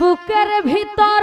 বুকের ভিতর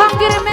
জাহাঙ্গীর